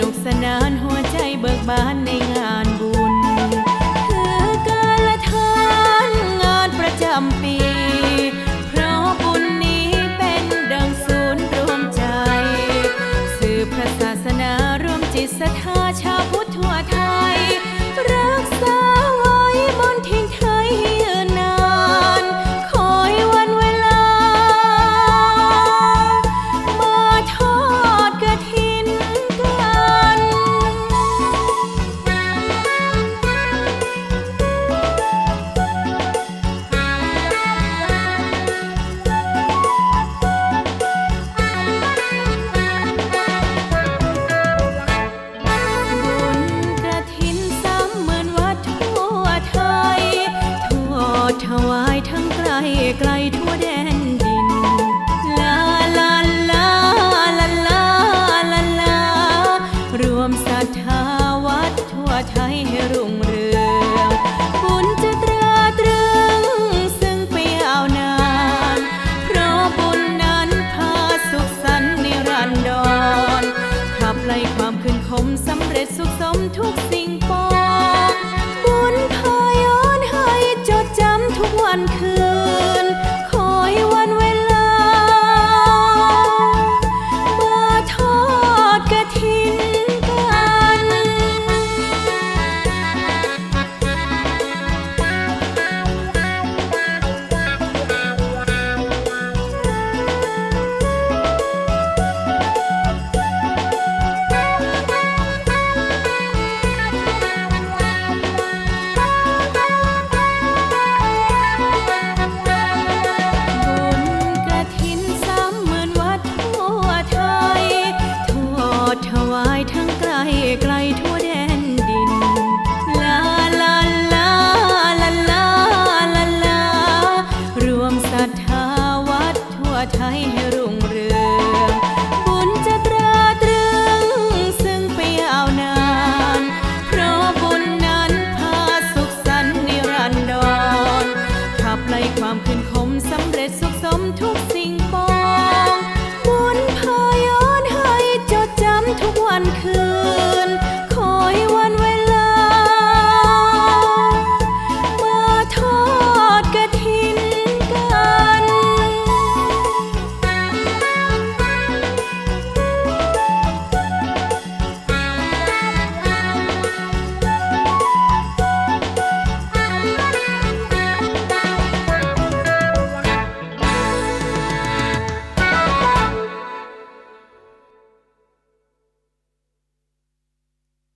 นุกสนานหัวใจเบิกบานใน รุ่งเรืองบุญจะตราตรึงซึ่งไปยาวนาน เพราะบุญนั้นพาสุขสันนิรันดรขับไล่ความขึ้นขมสำเร็จสุขสมทุกสิ่งปอง ความคืนคมสำเร็จสุขสมทุกสิ่งปอง บุญพายอนให้จดจำทุกวันคืน